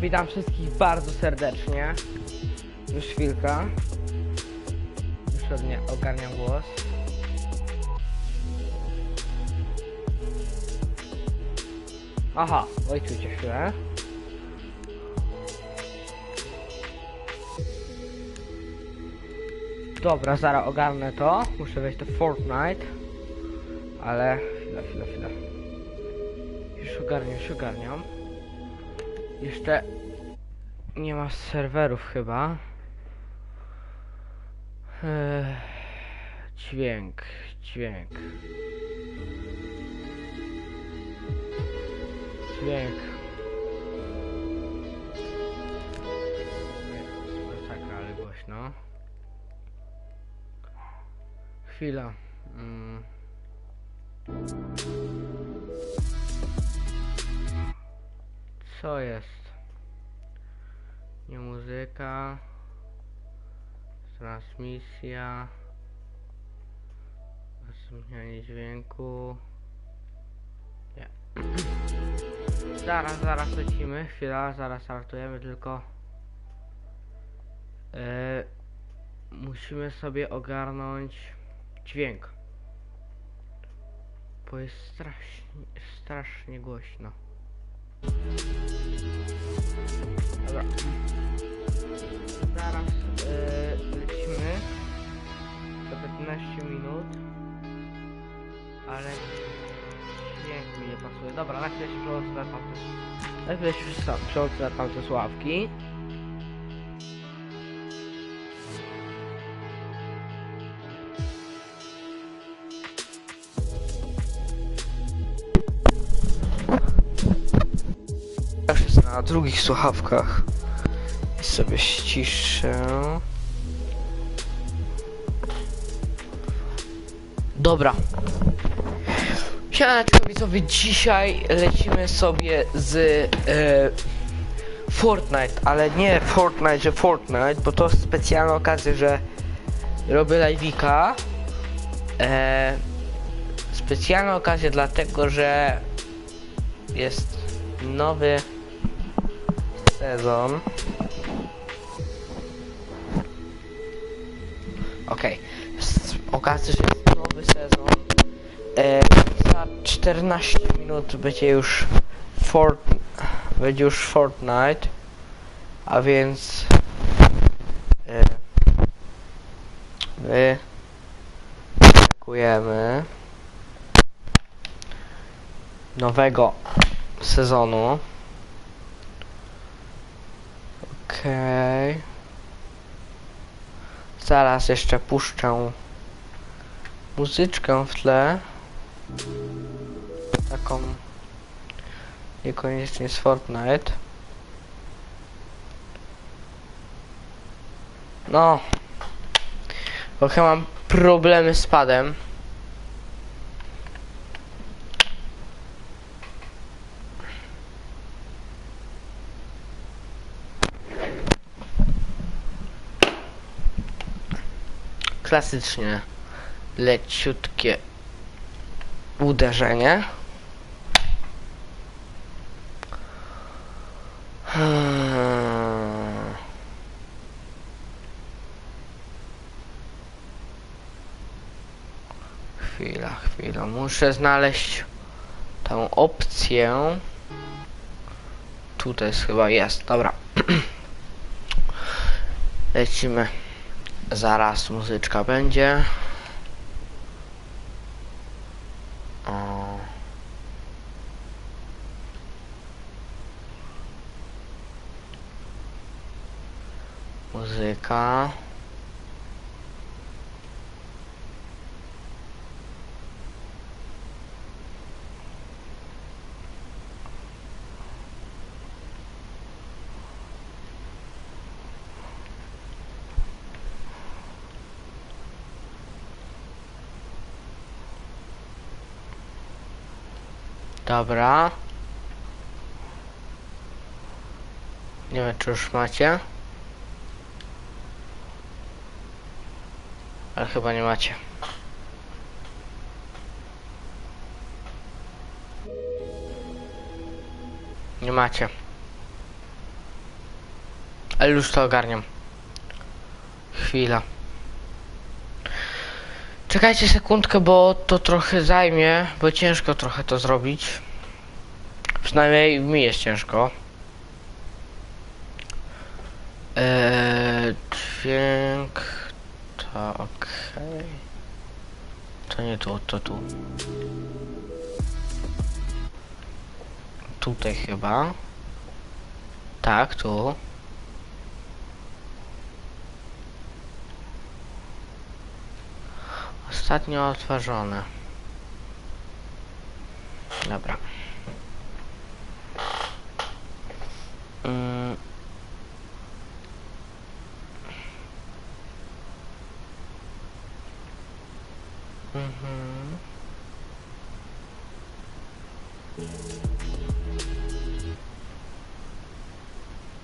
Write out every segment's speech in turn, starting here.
Witam wszystkich bardzo serdecznie. Już chwilka. Już odnie ogarniam głos. Aha, oj czujcie chwilę. Dobra, zaraz ogarnę to. Muszę wejść do Fortnite. Ale... Chwila, chwila, chwila. Już ogarniam, już ogarniam. Jeszcze... Nie ma serwerów chyba. Ech, dźwięk, dźwięk. Dźwięk. Masakra, ale głośno. Chwila. Mm. Co jest? Nie muzyka. Transmisja. Zmienianie dźwięku. Nie. Zaraz, zaraz lecimy. Chwila, zaraz startujemy, tylko... E, musimy sobie ogarnąć dźwięk. Bo jest strasznie, strasznie głośno. Dobra. Zaraz e, lecimy. Za 15 minut. Ale dźwięk mi nie pasuje. Dobra, na chwilę się przełączę na tamte. Na chwilę się prze- przełączę na tamte sławki. Na drugich słuchawkach. I sobie ściszę. Dobra. Siemaneczko widzowie, dzisiaj lecimy sobie z e, Fortnite, ale nie Fortnite, że Fortnite, bo to specjalna okazja, że robię live'ika. E, specjalna okazja dlatego, że jest nowy sezon. Okej, okay. okazja, że jest nowy sezon. E, za 14 minut będzie już Fort będzie już Fortnite, a więc e, my nowego sezonu. Okej. Zaraz jeszcze puszczę muzyczkę w tle. Taką niekoniecznie z Fortnite. No. Trochę mam problemy z padem. Klasycznie leciutkie uderzenie. Hmm. Chwila, chwila. Muszę znaleźć tę opcję. Tutaj jest chyba jest. Dobra. Lecimy. Zaraz muzyczka będzie. O. Muzyka. Dobra. Nie wiem, czy już macie. Ale chyba nie macie. Nie macie. Ale już to ogarniam. Chwila. Czekajcie sekundkę, bo to trochę zajmie, bo ciężko trochę to zrobić. Przynajmniej mi jest ciężko. Eee, dźwięk to okej. To nie tu, to tu. Tutaj chyba. Tak, tu. Ostatnio otworzone. Dobra. Mm. Mhm.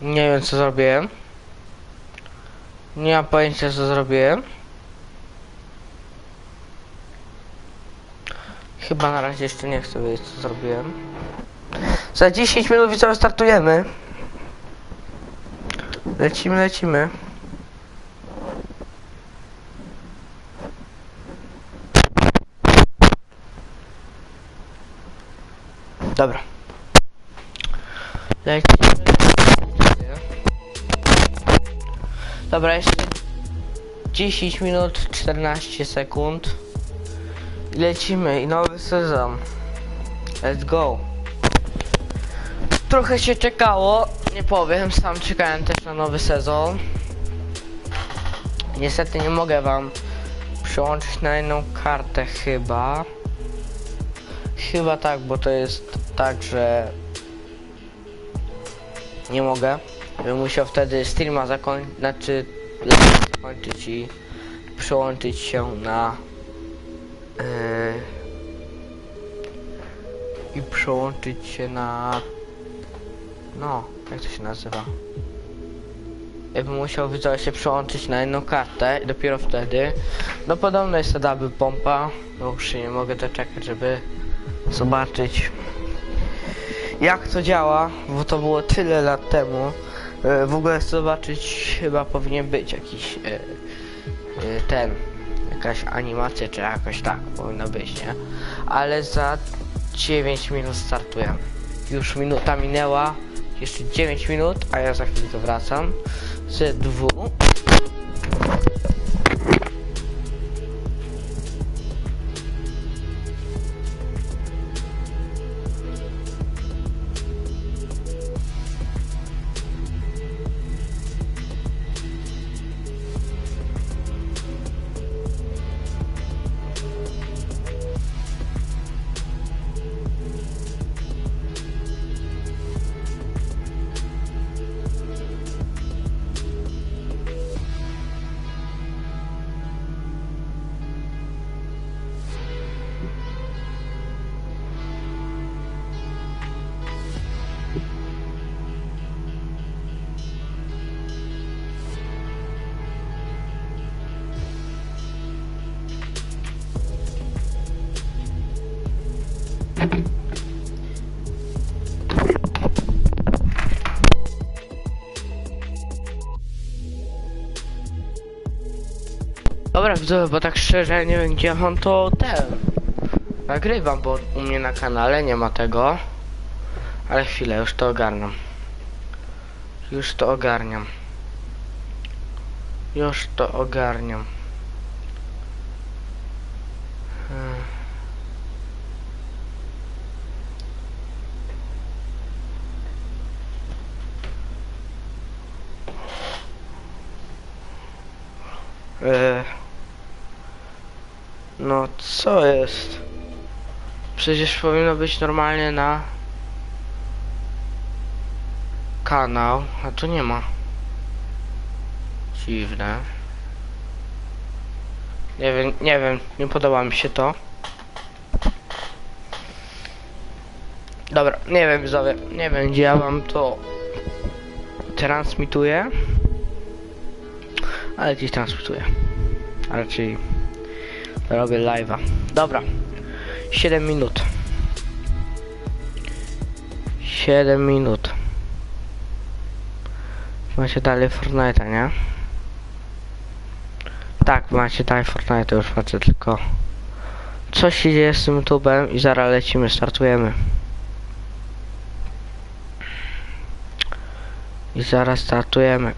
Nie wiem co zrobiłem. Nie mam pojęcia co zrobiłem. Chyba na razie jeszcze nie chcę wiedzieć co zrobiłem. Za 10 minut widzowie startujemy. Lecimy, lecimy. Dobra. Lecimy. Dobra, jeszcze 10 minut 14 sekund. Lecimy i nowy sezon. Let's go. Trochę się czekało, nie powiem, sam czekałem też na nowy sezon. Niestety nie mogę wam przyłączyć na jedną kartę chyba. Chyba tak, bo to jest tak, że nie mogę. Bym musiał wtedy streama zakończyć, znaczy zakończyć i przyłączyć się na i przełączyć się na no, jak to się nazywa? Ja bym musiał widzowie się przełączyć na jedną kartę i dopiero wtedy. No podobno jest to double pompa no już się nie mogę doczekać, żeby zobaczyć jak to działa, bo to było tyle lat temu. E, w ogóle zobaczyć chyba powinien być jakiś e, e, ten jakaś animacja czy jakoś tak powinno być, nie? Ale za 9 minut startuję. Już minuta minęła, jeszcze 9 minut, a ja za chwilę wracam z dwóch. Dobra, bo tak szczerze nie wiem gdzie on to ten. Nagrywam, bo u mnie na kanale nie ma tego. Ale chwilę, już to ogarniam. Już to ogarniam. Już to ogarniam. Hmm. Eee. No co jest? Przecież powinno być normalnie na kanał, a tu nie ma. Dziwne. Nie wiem, nie wiem, nie podoba mi się to. Dobra, nie wiem widzowie, nie wiem gdzie ja wam to transmituję. Ale gdzieś transmituję. A raczej robię live'a. Dobra. 7 minut. 7 minut. Macie dalej Fortnite'a, nie? Tak, macie dalej Fortnite'a, już patrzę tylko. Co się dzieje z tym YouTube'em i zaraz lecimy, startujemy. I zaraz startujemy.